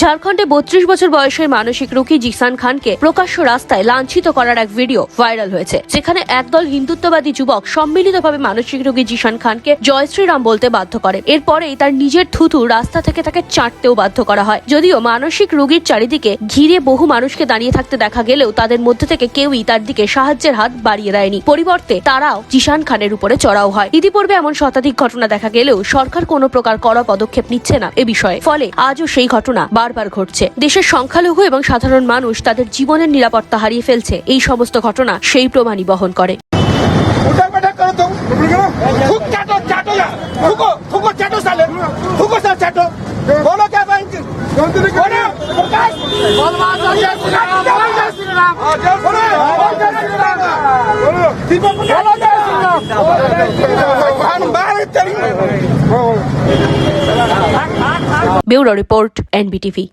ঝাড়খণ্ডে বত্রিশ বছর বয়সের মানসিক রোগী জিসান খানকে প্রকাশ্য রাস্তায় লাঞ্ছিত করার এক ভিডিও ভাইরাল হয়েছে, যেখানে একদল হিন্দুত্ববাদী যুবক সম্মিলিতভাবে মানসিক রোগী জিসান খানকে জয় শ্রীরাম বলতে বাধ্য করে এরপরেই তার নিজের থুতু রাস্তা থেকে তাকে চাটতেও বাধ্য করা হয়। যদিও মানসিক রোগীর চারিদিকে ঘিরে বহু মানুষকে দাঁড়িয়ে থাকতে দেখা গেলেও তাদের মধ্যে থেকে কেউই তার দিকে সাহায্যের হাত বাড়িয়ে দেয়নি। পরিবর্তে তারাও জিশান খানের উপরে চড়াও হয়। ইতিপূর্বে এমন শতাধিক ঘটনা দেখা গেলেও সরকার কোনো প্রকার কড়া পদক্ষেপ নিচ্ছে না এ বিষয়ে। ফলে আজও সেই ঘটনা বারবার ঘটছে দেশের সংখ্যালঘু এবং সাধারণ মানুষ তাদের জীবনের নিরাপত্তা হারিয়ে ফেলছে এই সমস্ত ঘটনা সেই প্রমাণই বহন করে उठक ব্যুরো রিপোর্ট এনবিটিভি।